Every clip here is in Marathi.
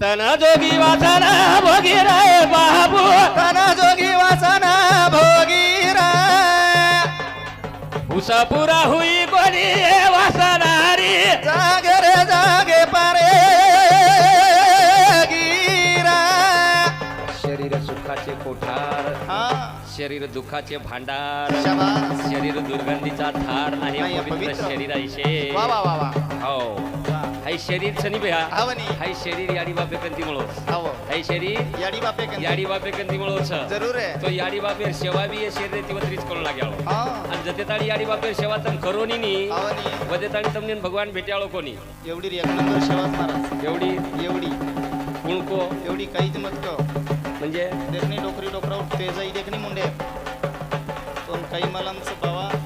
तन जोगी वाचन भोगी रे बाबू तन जोगी वाचन भोगीरा उसापुरा हुई कोणी वासनारी। जागे रे जागे पारे गिरा। शरीर सुखाचे कोठार हा. शरीर दुखाचे भांडार शरीर दुर्गंधीचा धार नाही पवित्र वा वा वा वा. हो. हाय शरीर सनी बेहा हावनी हाय शरीर याडी बापे कंती मिळोस. हाव. हाय शरीर याडी बापे कंदी. याडी बापे कंती मिळोस. जरूर आहे. तो याडी बापेर सेवा बी शरीर तिवत्रीच करू लाग्याळो हा. आणि जते ताडी याडी बापेर सेवा तम करोनी नी हावनी वदे ताडी तमने भगवान भेट्याळो कोणी. एवढी एक नंबर महाराज. एवढी एवढी. कुणको. एवढी काहीच मत क म्हणजे? देखणी डोकरी डोकरा ते जाई देखणी मुंडे. पण काही मलांचं बाबा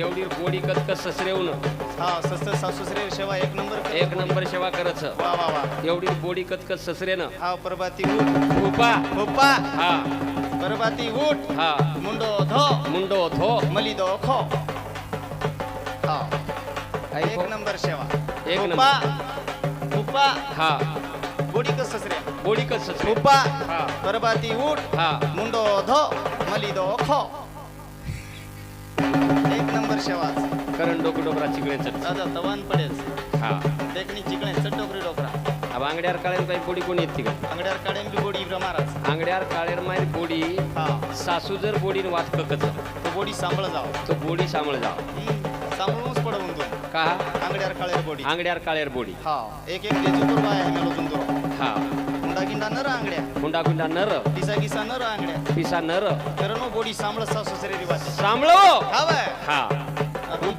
एवढी गोडी कतक ससरेवून हा सस्त सासूसरे सेवा एक नंबर. एक नंबर सेवा करच वा वा वा. एवढी गोडी कतक ससरेनं. हा प्रभाती उठ. खूपा होप्पा हा. प्रभाती उठ. हा. मुंडो धो. मुंडो थो मली दो खो. हा. एक? नंबर सेवा. एक होप्पा हुप्पा हा. गोडी कस ससरे. गोडी कस ससरे. हुप्पा हा. प्रभाती उठ. हा. मुंडो धो. मली दो खो. सेवा करण डोकं डोकरा चिकण्याचं दादा तवान पडेल. हा. देखणी चिकणे चटोकरी डोकरा अब अंगड्यावर काळ्यान काही गोडी कोणी येते का अंगड्यावर काढेन बी गोडी इब्रा महाराज. अंगड्यावर काळेर मारी गोडी हा. सासू जर गोडीन वाच ककच तो गोडी सांभाळ जाव. तो गोडी सांभाळ जा सांभाळूनच पडवून तू का? अंगड्यावर काळेर गोडी अंगड्यावर काळेर गोडी हा. एक एक देजू करू आहे मेलो तुंदो हा. गुंडा गिंडा नर अंगड्या गुंडा गुंडा नर दिसा गिसा नर अंगड्या पिसा नर करनो गोडी सांभाळ सासू सरे रिवाज. सांभळो! हा बाय. हा.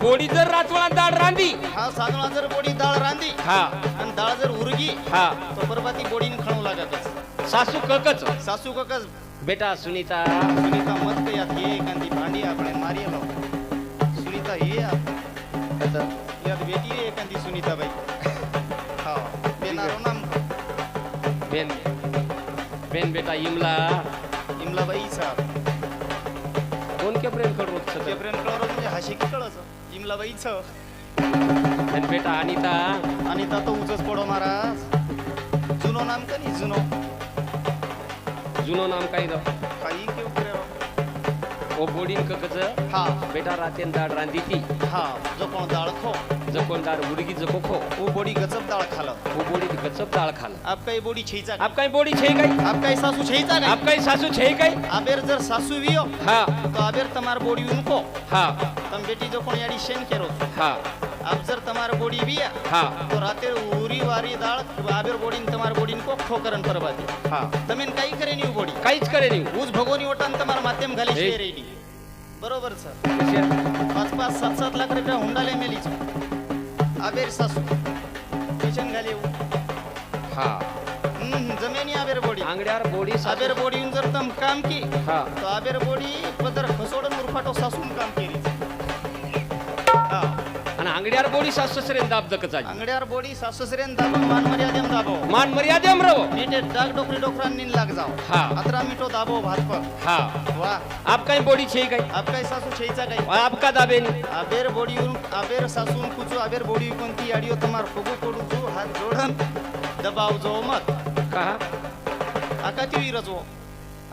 गोडी जर रातवळा दाड रांदी हा साधूला जर गोडी डाळ रांदी हा. आणि डाळ जर उरगी हा. तो परबाती गोडीन खणू लागतच सासू ककच. सासू ककच. बेटा सुनीता. सुनीता मत यात ये एखादी भांडी आपण मारी लो सुनीता ये यात यात बेटी आहे एखादी सुनीता बाई हा बेनारो नाम. बेन. बेन बेटा इमला. इमला बाई साहेब. कोण के प्रेम करू ते प्रेम कळवर म्हणजे हाशी की कळच बाईच बेन बेटा अनिता. आणि ता तो उचच पडो महाराज जुनो नाम का नाही जुनो? जुनो नाम काय द काही केव करे ओ गोडीन ककच हा. बेटा रातेन दाड रांदी ती. हा. जो कोण डाळ खो जकोन दाड उडगी जको खो. वो बोडी गचप डाळ खाल. ओ बोडी गचप दाळ खाल आप काही बोडी छेचा आप काय बोडी छे काय आप काही सासू छेचा काय आप काय सासू छे काय आबेर जर सासू वियो हा। तो आबेर तमार बोडी उनको। हा। तम बेटी जो कोण याडी शेन केरो हा। आप जर तमार बोडी विया हा। तो राते उरी वारी दाळ आबेर बोडीन तमार बोडीन को खो करन परबाती हा। तमेन काही करे नी बोडी? काहीच करे नाही ऊस भगोनी ओटान तमार माध्यम घाले हे. शेरेडी बरोबर सर? पाच पाच सात सात लाख रुपया हुंडाले मेलीच आबेर सासू। हा. हम्म, जमेनी आबेर बोडी आंगड्यावर बोडी आबेर बोडी जर तम काम की हा. तो आबेर बोडी पदर खसोडून मुरफाटो सासून काम केली. हा. आणि आंगड्यावर बोडी सासू ससरेन दाब दकच आजी अंगड्यावर बोडी सासूसरेन दाबो मान मर्यादेम दाबो. मान मर्यादेम रव नीटे डाग डोकरी डोकरान नीन लाग जाओ. हा. अतरा मिठो दाबो भात पर हा. वाह आप काय बोडी छे काय आप काय सासू छेचा काय आप का दाबेन. आबेर बोडी आबेर सासून कुचू आबेर बोडी कोणती आडियो तमार फोगू पडूचू हात जोडन. दबाव जो मत. का? आकाती विरजो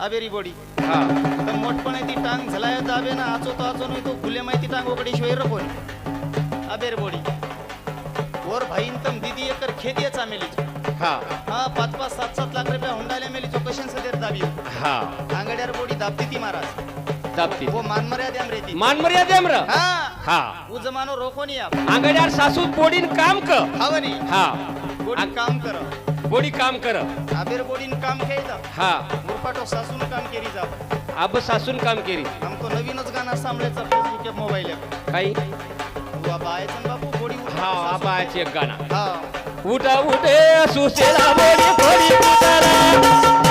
आबेरी बोडी. हा. तर मोठपणे ती टांग झलाय दाबे ना आचो तो आचो नाही तो खुले माहिती टांग ओकडी शिवाय रपोरी आबेर बोडी. वर भाईन तम दिदी एकर खेती चामेली हा. हा पाच पाच सात सात लाख रुपया हुंडाले मेली चो कशन सदेर दाबी हा. आंगड्यार बोडी दाबती ती महाराज. दाबती. वो मान मर्यादा रेती मान मर्यादेम र हा. हा. वो जमानो रोखो नहीं आप. आंगड्यावर सासू बोडीन काम क हावनी. हा. बोडी काम कर. बोडी काम कर. आबेर बोडीन काम खेळता हा. मुरपाटो सासून काम केली जाव. अब सासून काम केली. आमको नवीनच गाणं सांभळायचं फेसबुक मोबाईल काही? बायचं बापू बोडी उठा, हा आबाची एक गाणं. हा. उठा उठे सुसेला बोडी फोडी फुटाला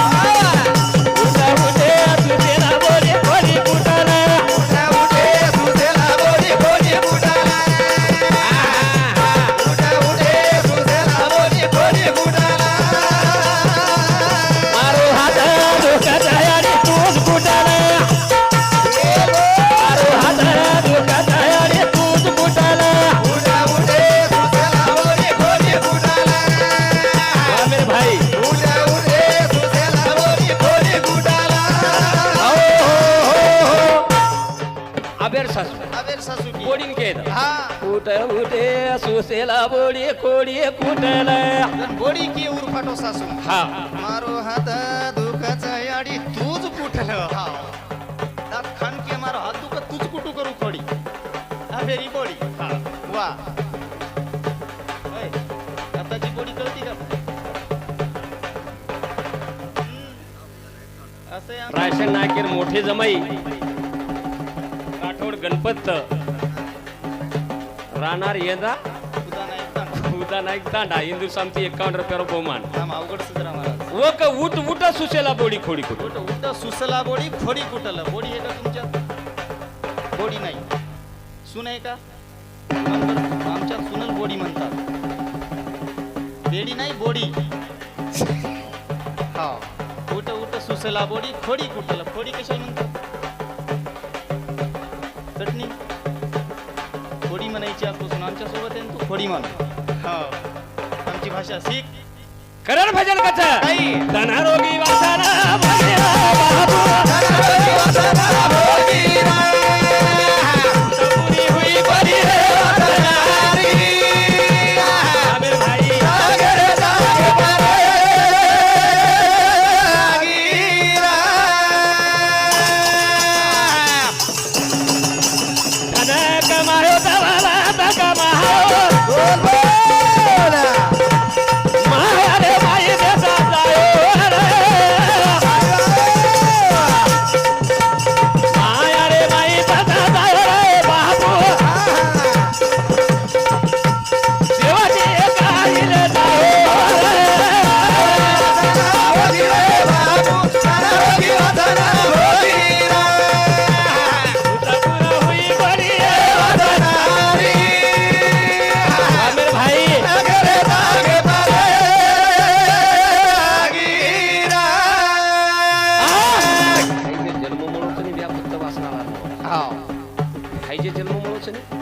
राशन नाकेर मोठे जमाई. राठोड गणपत. राहणार येदा. उदा नाईक दांडा. इंदू सामती एकावन्न रुपयावर बहुमान. थांब, अवघड सुधरा महाराज व क उठ उठ सुसेला बोडी खोडी कुठ? उठ उठ सुसला बोडी खोडी कुठल? बोडी आहे का तुमच्यात बोडी नाही. सुन आहे का? नंतर आमच्यात सुनल बोडी म्हणतात. बेडी नाही बोडी. सुसला बोडी खोडी कुठल खोडी कशाला म्हणतात चटणी खोडी म्हणायची आजपासून आमच्यासोबत आहे ना तू खोडी म्हण हा आमची भाषा शिक करण भजन काही धनारोगी वासना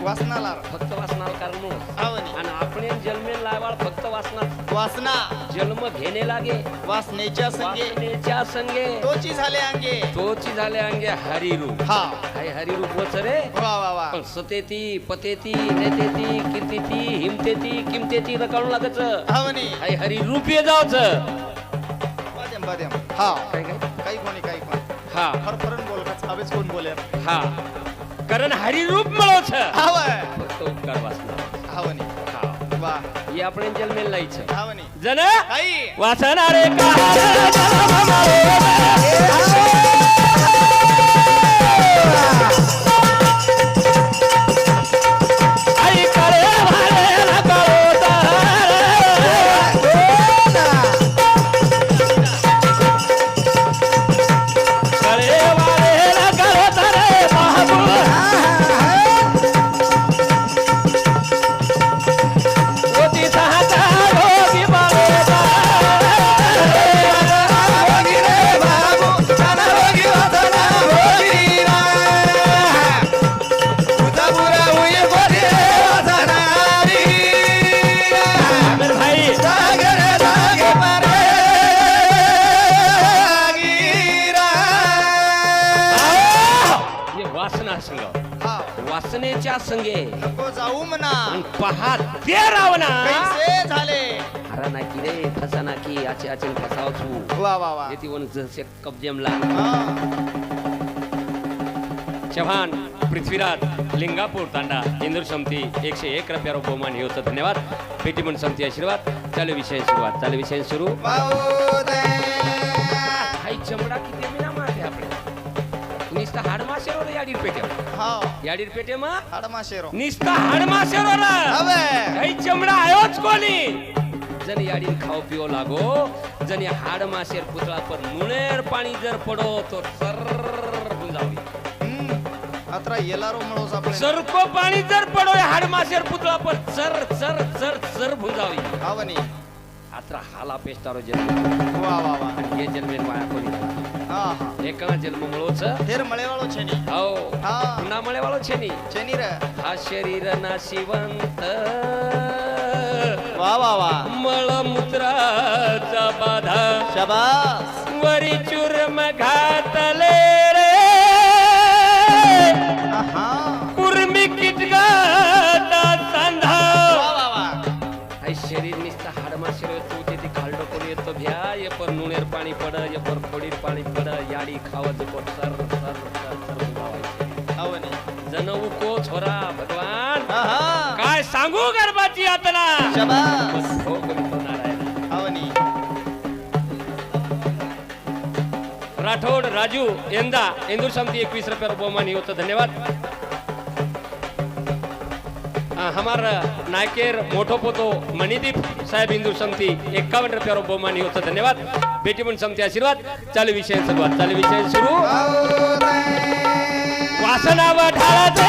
फक्त वासनाला कारण आवनी आणि आपण जन्मे लावाळ फक्त वासना. वासना. जन्म घेणे लागे. वासनेच्या संगे. वासनेच्या संगे. तोची झाले अंगे. तोची झाले अंगे हरिरूप हा. हाय हरिरूप वच रे. वा वा वा. पण सतेती पतेती नेतेती कीर्तीती हिमतेती किमतेती रकाळून लागच आवनी हाय हरिरूप ये जावच. बाद्यम बाद्यम हा. काय काय? काही कोणी काही कोणी. हा. फरफरन बोल का हवेच कोण बोले हा. कारण हरिरूप मिळवच हावय फक्त उपकार वासना हावनी हा. वा. हे आपण लायचं हावनी जन आई. वासनारे का? चव्हाण पृथ्वीराज लिंगापूर तांडा इंदूर समती एकशे एक रुपयावर बहुमान हे होतं. धन्यवाद. पेटी म्हणून समती आशीर्वाद. चालू विषय सुरुवात. चालू विषय सुरू. चमडा किती मारते आपले निस्ता हाडमाशेवर याडीर पेट्या हा. याडीर पेटे मा हाडमा शेरो निस्ता हाडमाशेवर हवे काही चमडा आयोच कोणी? जन खाओ पिओ लागो जन हाड माशेर पुतळा पर नुणेर पाणी जर पडो तो सर. येलारो मळोस आपले. सरको पाणी जर पडो या हाड माशेर पुतळा पर चर चर चर चर भुंजावी. हावनी. आत्रा हाला पेस्तारो जन्म. वा वा वा. आणि हे जन्मेन वाया कोणी हा हा. एका जन्म मळोच हेर मळेवाळो छेनी. हो. हा. पुन्हा मळे वाळो छे नी छेनी रे. हा शरीर नाशिवंत वा वा वा. मळमूत्राचा बाधा. शाबास. पाणी पड ये पर खोडीर पाणी पड याडी पोट सर सर सर छोरा भगवान. काय सांगू गर्भाची यातना? शबास. हो कवितो नारायण. आवनी राठोड राजू यंदा इंदूर समिति एकवीस रुपये बहुमानी होतं. धन्यवाद. हमार नायकेर मोठो पोतो मणिदीप साहेब इंदूर समिति एक्कावन्न रुपयावर बहुमानी होतं. धन्यवाद. भेटी पण समिती आशीर्वाद. चालू विषय सुरुवात चालू विषय सुरू. वासनावर ढाळते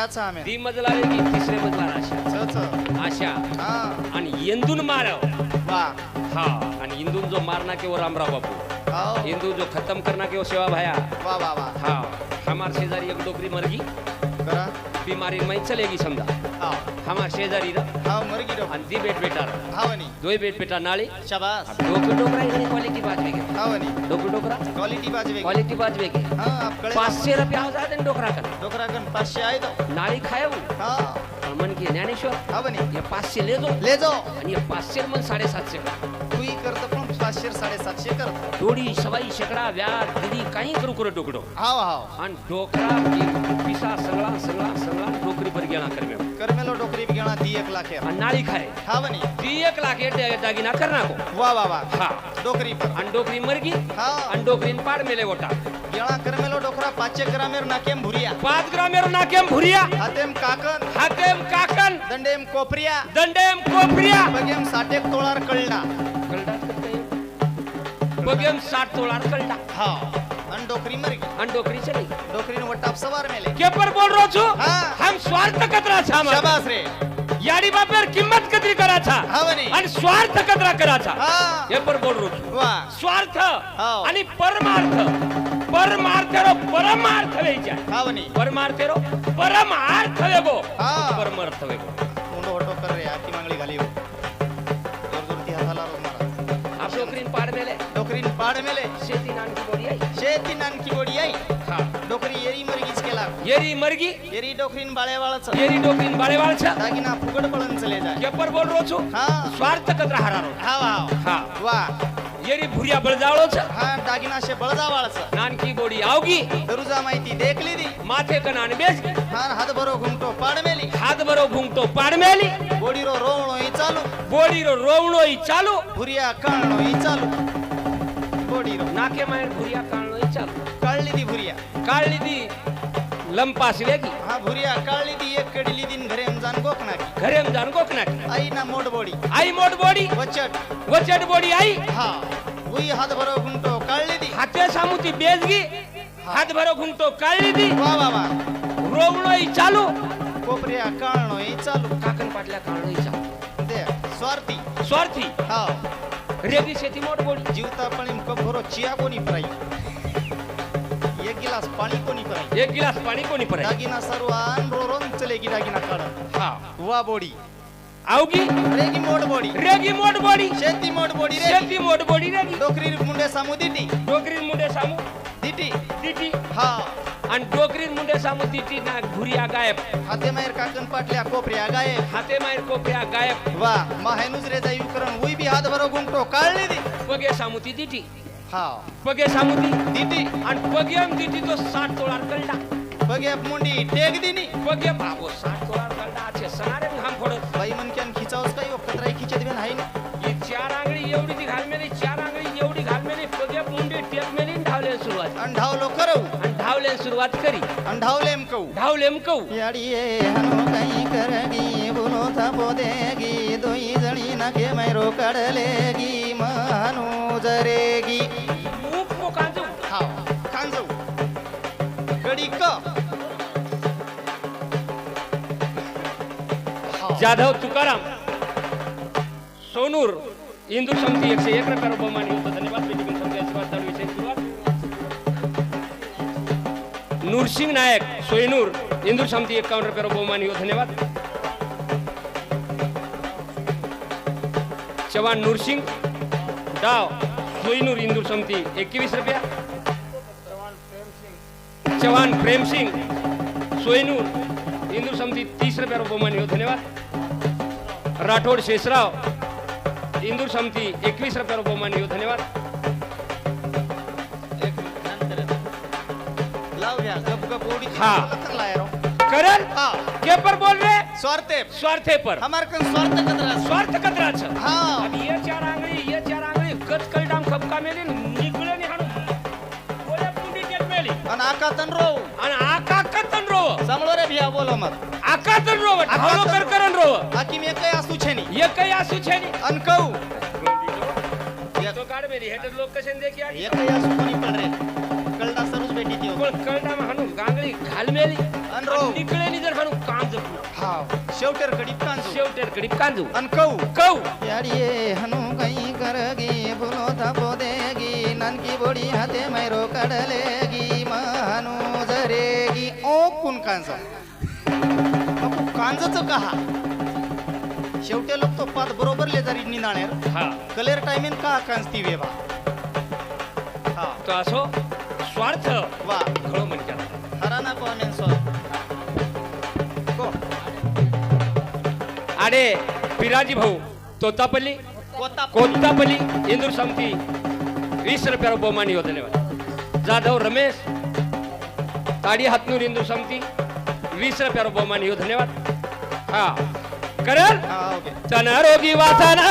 अशाच आम्ही. ती मजला वेगळी तिसरे मजला आशा च च. आशा. हा. आणि येंदून मारव. वा. हा आणि इंदून जो मारना के वो रामराव बापू. आओ इंदू जो खत्म करना के वो सेवा भाया. वा वा वा. हा हमार शेजारी एक डोकरी मरगी करा. बीमारी में चलेगी आओ हमार शेजारी रा हा मरगी डो आणि ती बेट बेटार आवनी दोय बेट बेटा नाळी शबास डोकं डोकरा इकडे क्वालिटी बाजवे घे आवनी डोकं डोकरा क्वालिटी बाजवे क्वालिटी बाजवे घे हा आपकडे पाचशे रुपये आवाज डोकरा का। डोकरा गण पाचशे आहे तो। नाळी खायव हा। मन की ज्ञानेश्वर। हे पाचशे ले जो ले जाओ। आणि हे पाचशे मन साडेसातशे का। तूही करतो पाचशे साडेसातशे करतो थोडी सवाई शेकडा व्याज दिदी काही करू करू डोकडो हाव हाव. आणि डोकरा पिसा सगळा सगळा सगळा डोकरी पर गेला करमे करमेलो डोकरी बी घेणा ती एक लाख आहे. आणि नाळी खाय. हावनी ती एक लाख दागिना कर नाको वा वा वा. हा. डोकरी पर आणि डोकरी मरगी. हा आणि डोकरीन पाड मेले गोटा. गेणा करमेलो डोकरा पाचशे ग्रामेर नाकेम भुरिया. पाच ग्रामेर नाकेम भुरिया. हातेम काकन हातेम काकन दंडेम कोपरिया. दंडेम कोपरिया. बगेम साठेक तोळार कळला बगेम साठ तोळार कळला. हा. डोकरी मरगी आणि डोकरी चली डोकरीन वट्टाप सवार मेले. के पर बोल रो छु हा. हम स्वार्थ कतरा छा मग. शबास रे. याडी बापेर किंमत कतरी कराचा. हावनी आणि स्वार्थ कतरा कराचा. हा. हे पर बोल रो छु वा. स्वार्थ हाव. आणि परमार्थ. परमार्थ रो परमार्थ वेच्या हावनी परमार्थ रो परमार्थ वेगो. हा. परमार्थ मुंडो होटो कर रे आखी मांगली घाली हो. मेले. शेती नानकी बोडी आई. शेती नानकी बोडी आई. हा. डोकरी येरी मरगीच केला. येरी मरगी? येरी डोकरीन बाळेवाळच. येरी डोकरीन बाळेवाळच्या? दागिना फुगड पळन चले जाय के पर बोल रो छु हा. स्वार्थ कतरा हारारो. हाव हाव हा. वा. येरी भुरिया बळजावळोच? हा दागिना शे बळजावाळच. नानकी बोडी आवगी? दरुजा माहिती देखली दी माथे कनान बेस हा हात भरो घुमटो पाड मेली हात बरो घुंगतो पाडमेली? बोडी रो रोवणो ही चालू. बोडी रो रोवणो ई चालू? भुरिया काळणो ही चालू. बोडी रो नाके माय भुरिया काळणो ई चालू काळली दी भुरिया काळली दी लंपास लेगी हा भुरिया काळली दी एक कडली दिन घरे जान गोकनाकी घरेम जान गोकनाक आई ना मोड बोडी आई मोड बोडी वचट वचट बोडी आई हा उई हात भरो घुमटो काळली दी हाते सामुती बेजगी हात भरो घुंगतो काळली दी वा वा वा रोवणो ई चालू कोपऱ्या काळणो ही चालू काकन पाटल्या काळणो ई चालू दे स्वार्थी स्वार्थी हा रेगी शेती मोड बोडी जीवता पण भरो चिया कोणी पराई एक गिलास पाणी कोणी पराई एक गिलास पाणी कोणी परे दागिना सर्व आन रो रोन चलेगी दागिना काढ. हा. वा बोडी. आवगी? रेगी मोड बोडी. रेगी मोड बोडी. शेती मोड बोडी शेती मोड बोडी रेगी. डोकरी मुंडे सामू दिटी. डोकरीन मुंडे सामू. दिटी. दिटी. हा. आणि डोकरीन मुंडे सामू दिटी ना घुरिया गायब. हाते माहेर काकन पाटल्या कोपऱ्या गाये हाते मायर कोपऱ्या गायब. वा माहेनुज रे जाई उकरण उई बी हात भरो घुमटो काढली दी. पगे सामुती दिटी. हा पगे सामुती. दिटी. आणि पगेम दिटी तो साठ तोळार कळला बघे मुंडी टेक दिनी पगे बाबो साठ तोळार कळला आचे सणारे घाम फोडत. बाई मनक्यान खिचावस काही कतराई खिचत बिन हाय ही चार आंगळी एवढी ती घाल मेली चार आंगळी एवढी सुरुवात. अंधावलो करऊ आणि धावले सुरुवात करी. अंधावलेम कऊ. धावले कऊ. याडिये हनु कई करगी बुनो थापो देगी दोई जणी नाके मैरो कडलेगी महनु जरेगी. हा कडी क. जाधव तुकाराम. सोनूर इंदू समिती एकशे एक रुपये बहुमानी होतं धन्यवाद. नूरसिंग नायक सोयनूर इंदूर समिती एकावन्न रुपये बहुमानी हो धन्यवाद चव्हाण नूरसिंग डाव सोयनूर इंदूर समिती एकवीस रुपया चव्हाण प्रेमसिंग सोयनूर इंदूर समिती तीस रुपया बहुमानी हो धन्यवाद राठोड शेषराव इंदूर समिती एकवीस रुपया बहुमानी गप गप हा. राव. करण हा. के पर बोल रहे स्वार्थे स्वार्थे पर हमार कन स्वार्थ कदरा स्वार्थ कचराचं हा. आणि ये चार आंगळी ये चार आंगळी कच कलडाम खपका मेली निगळे नि हाणू गोल्या पुंडी केत मेली. आणि आकातन रो आणि आका कतन रोव? सांभळो रे भिया बोलो मत आका तन रोव ढावलो कर करन रोव. आकी मे काय असू छेनी. ये काही असू छेनी. अन कऊ तो काढ मेली हेटर लोक कसे देखी आली. एक काय असू कोणी पण रे. भेटी देऊ पण कलडाम हाणू गांगळी घाल मेली अन रोव. निकळे नि जर हाणू कांज. हा शेवटेर कडी कांजू. शेवटेर कडी कांजू. अन कऊ. कऊ. याडिये हनु कई करगी बुनो थापो देगी नानकी बोडी हाते मैरो कडलेगी महनु जरेगी. ओ कोण कांज. नको कांजच कहा शेवटे लोक तो पात बरोबर ले जरी निनाळेर हा. कलेर टायमेन का कांजती वेबा? हा. तो असो. स्वार्थ. वा. घडो म्हणतात. हराना को आमेन सो को? अरे पिराजी भाऊ तोतापल्ली? कोता कोत्तापल्ली इंदूर समिती वीस रुपया बहुमानी हो धन्यवाद जाधव रमेश ताडी हातनूर इंदूर समिती वीस रुपया बहुमानी हो धन्यवाद हा. करल हा ओके. तन रोगी वासना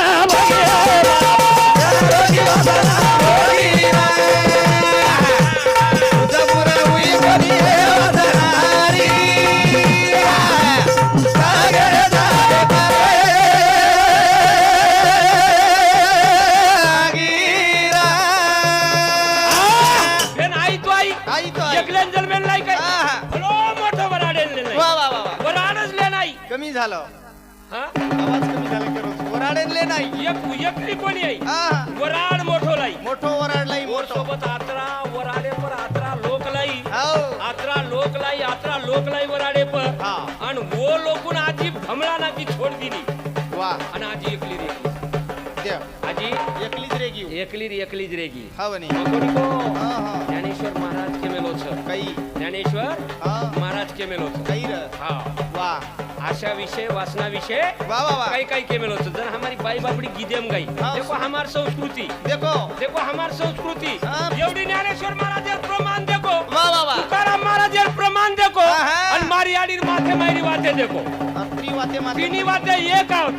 कमी झालं आवाज कमी झाला की नाही एक एकली कोणी आई वराड मोठो लाई मोठो. वराडलाई लाई मोठो सोबत लाई आत्रा लोक लाई वराडे पर हा. आणि वो लोकून आजी भमला ना की छोड दिली. वा. आणि आजी एकली रे द्या आजी? एकलीच रे घेऊ एकली एकलीच रेगी हा वनी मकोनिको हा हा. ज्ञानेश्वर महाराज के मेलोच. काही. ज्ञानेश्वर हा. महाराज के मेलोच. काही र. हा. वा. आशा विषय वासना विषय काही काही के मेलोच. जर हमारी बाई बापड़ी गिदेम गई. देखो हमार संस्कृति. देखो. देखो हमार संस्कृती. एवढी ज्ञानेश्वर महाराज प्रमाण देखो वा वा वा तुकाराम महाराज प्रमाण देखो हाँ, हाँ. आणि मारी आडीर माथे मारी वाते देखो. त्री वाते माते तिन्ही वाते एक आहोत.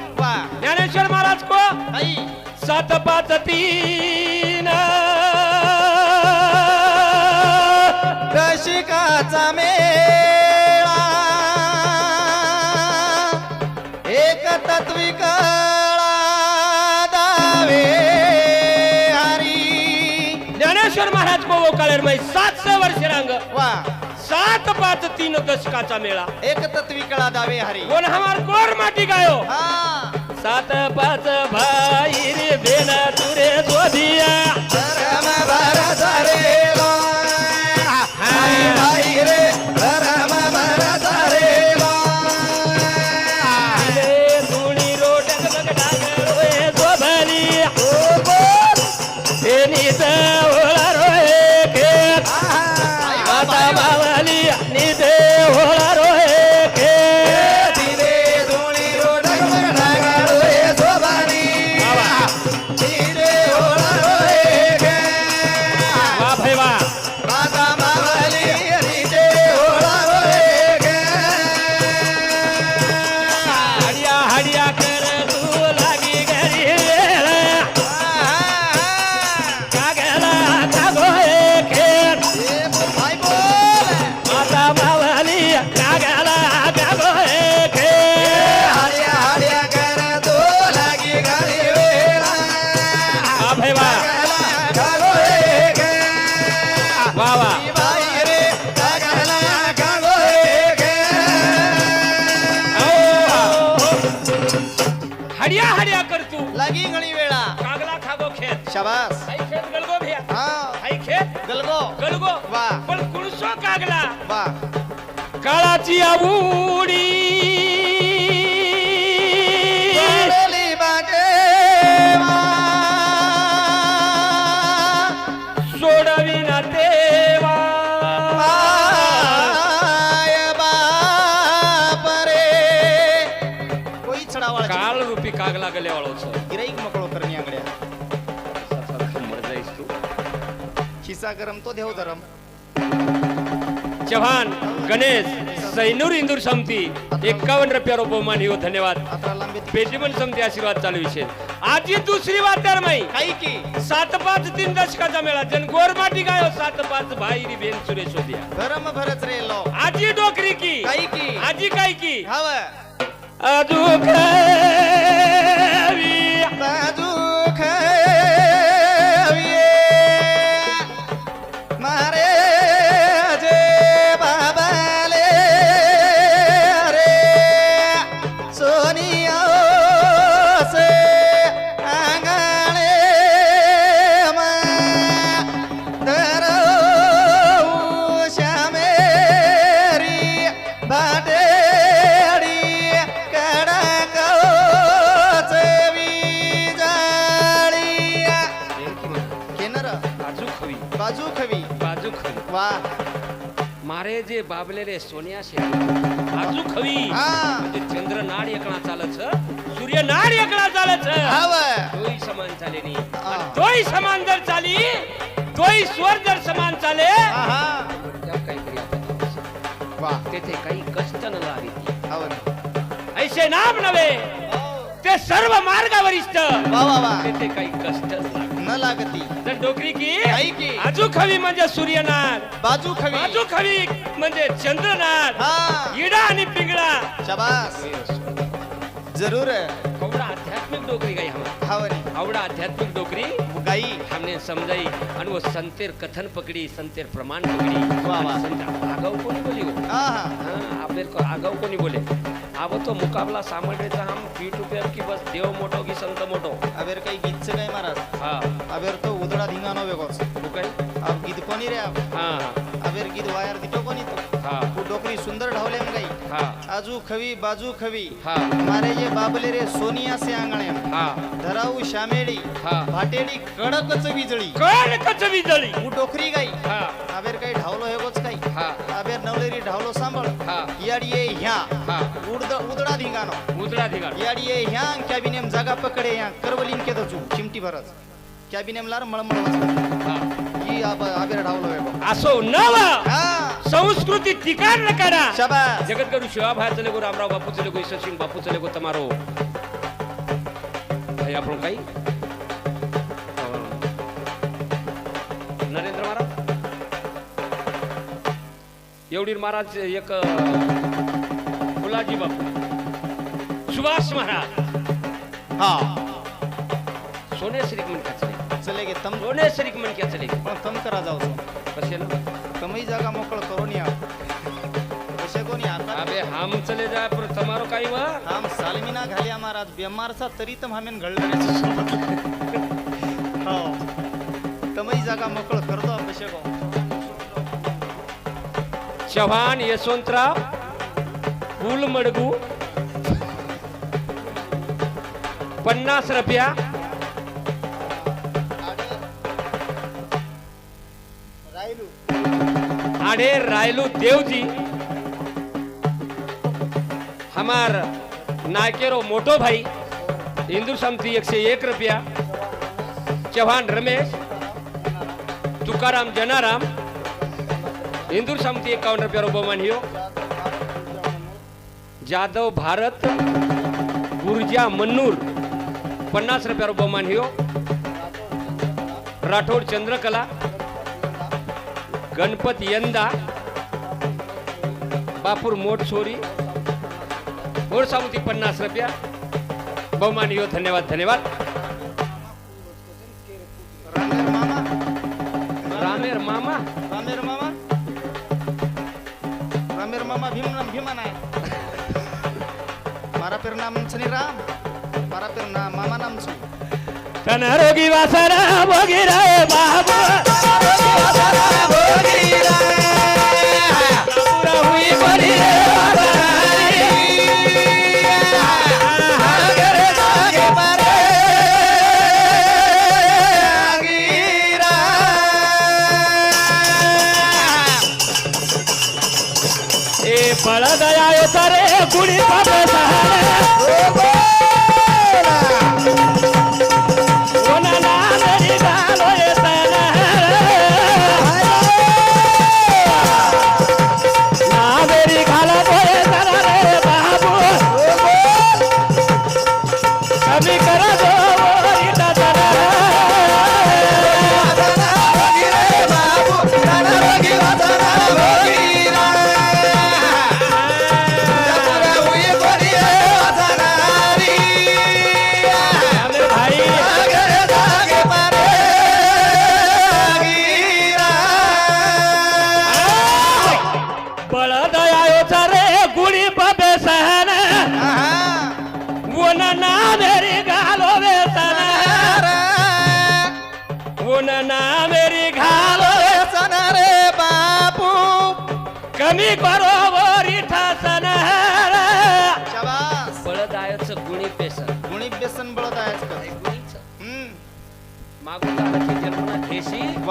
ज्ञानेश्वर महाराज को? आई. सात पाच तीन. दशिकाचा मेळा. एक तत्वी कळा दावे हरी. ज्ञानेश्वर महाराज को वो काळेर मै सात रंग वा. सात पाच तीन दशकाचा मेळा. एक तत्वी कळा दावे हरी. कोण हमार गोर माटी गायो? हा. सात पाच भाई रे बेना तुरे जोधिया धर्म भरत रे शाबास. खेत गलगो भिया. हा. हाय खेत गलगो. गलगो. वा. पण कुणसो कागला. वा काळाची आवडी. सोडवी ना देवा. खिसा गरम तो देव धरम चव्हाण गणेश सैनूर इंदूर समिती एकावन्न रुपया बहुमान हो धन्यवाद. आता लांबी समिती आशीर्वाद चालू विषय आजी दुसरी वाद्यार माई. काही की. सात पाच तीन दशकाचा मेळा. जन गोरमाटी गायो सात पाच भाईरी बेन सुरेश होत्या गरम भरच रे लो. आजी डोकरी की. काही की. आजी काय की. हव. अजू बाबलेले सोनिया शे बाजू खवी. हा. म्हणजे चंद्र नाड एकणा चालच सूर्य नाड एकणा चालच हव तोही समान चाले नी. हा. आणि तोही समान जर चाली तोही स्वर जर समान चाले आहा काहीतरी आपण वा. तेथे काही कष्ट न लावी. हव ऐसे नाम नव्हे. ते सर्व मार्गावरिष्ठ. वा वा वा. तेथे काही कष्ट. न लागती. तर डोकरी की? काही की? आजू खवी म्हणजे सूर्यनाथ बाजू खवी. बाजू खवी म्हणजे चंद्रनाथ हा. इडा आणि पिंगळा. शाबास. जरूर. आवडा आध्यात्मिक डोकरी गाई हवनी आवडा आध्यात्मिक डोकरी गाई. हमने समजाई आणि वो संतेर कथन पकड़ी संतेर प्रमाण पकड़ी. वाह, वाह. संत आगाऊ कोणी बोली हो आहा हाँ, को आगाऊ कोणी बोले. अब तो मुकाबला सामग्रीचा हम पी टू पी की बस देव मोठो की संत मोठो अबेर काही गीतच काय महाराज। हा। अबेर तो उदडा धिंगाणो वेगळोच तू काय अब गीत कोणी रे अब। हा अबेर गीत वायर दिटो कोणी तू। हा। तू डोकरी सुंदर ढावले गाई। हा। आजू खवी बाजू खवी। हा। मारे जे बाबले रे सोनिया से आंगणे। हा। धराऊ श्यामेडी हा। भाटेडी कडकच विजळी कळ कच विजळी ऊ डोकरी गाई। हा। अबेर काही ढावलो हेगोच हा. अबेर नवलेरी ढावलो सांभाळ. हा. याड ये ह्या. हा. उडद उदडा धिंगाणो. उतरा धिगाड याड ये ह्या कॅबिनेम जागा पकडे या करवलीन केदो चू चिमटी भरच कॅबिनेम लार मळमळ हा. आब आबेर ढावलो असो नव. हा. संस्कृती ठिकाण न करा शाबास. जगद्गुरु शिवाभाई चले गो रामराव बापू चले गो ईश्वर सिंह बापू चले गो तमारो. भाई आपण काही एवढी महाराज एक अं, फुलाजी बापू. सुभाष महाराज. हा. सोने श्रीक म्हणक्या चले चले गे तम सोने श्रीक म्हणक्या चले पण तम करा जाऊ कसे ना? तमही जागा मोकळ करून या. कसे कोणी आता अबे हम चले जाय पर तमारो काही वा. आम सालमिना घाल्या महाराज बेमारचा तरी तम हामेन घडलं हो. तमही जागा मोकळ करतो कसे गो चव्हाण यशवंतराव फुलमडगू पन्नास रुपया. आडे रायलू देवजी. हमार नायकेरो मोटो भाई हिंदू समिति एक से एक रुपया. चौहान रमेश तुकाराम जनाराम हिंदू एक एकावन्न रुपया बहुमान हियो। जाधव भारत गुर्जा मन्नूर पन्नास रुपया बहुमान हियो। राठोड चंद्रकला गणपत यंदा बापूर मोठ सोरी मोर सामुती पन्नास रुपया। बहुमान हियो धन्यवाद धन्यवाद। भीम भीमा नाही मारा पेर नाम सनी राम मारा पेर ना मामा नाम सु कन रोगी वासरा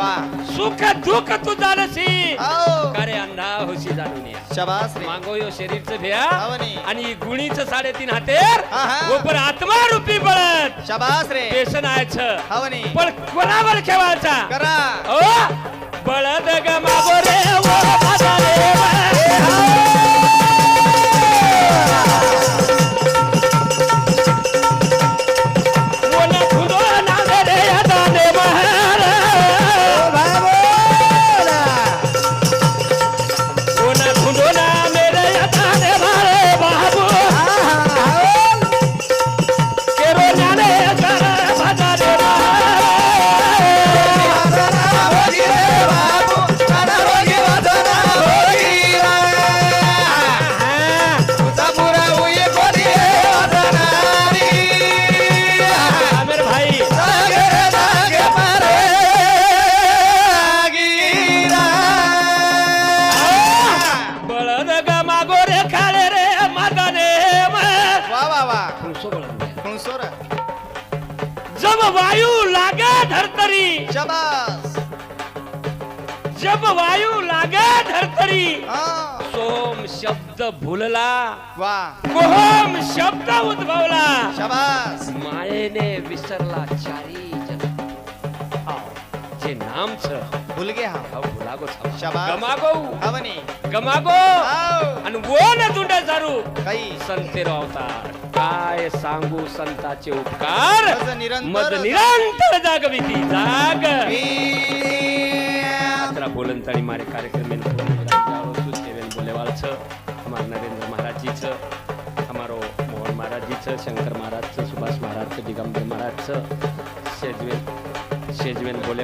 वा. सुख दुःख तू जाणशी आओ करे अंधा होशी जाणून या. शाबास रे. मागो यो शरीरचं भ्या. आवनी. आणि ही गुणीचं साडेतीन हातेर. आहा. वर आत्मा रूपी बळद शाबास रे. पेसन आयचं हवनी पण कोणावर ठेवायचा? करा. ओ बळद ग मागो रे ओ जब वायु लागे धरतरी। शाबास। जब वायु लागे धरतरी। हा। सोम शब्द भुलला। वा कोहम शब्द उद्भवला। शाबास। मायेने विसरला चारी। जे नाम छ। भूल गे हा अहो भुलागो छावा. शाबास. गमागो। हवनी गमागो। आओ। आणि वो न दुंड जारू काही संतेरो अवतार। काय सांगू संताचे उपकार? मज निरंतर मद निरंतर जाग વી- यात्रा बोलंतणी मारे कार्यक्रम में सुदेवेन बोलेवाल छ हमार नरेंद्र महाराज जी छ हमारो मोहन महाराज जी छ शंकर महाराज छ सुभाष महाराज छ दिगंबर महाराज छ शेजवेन शेजवेन बोले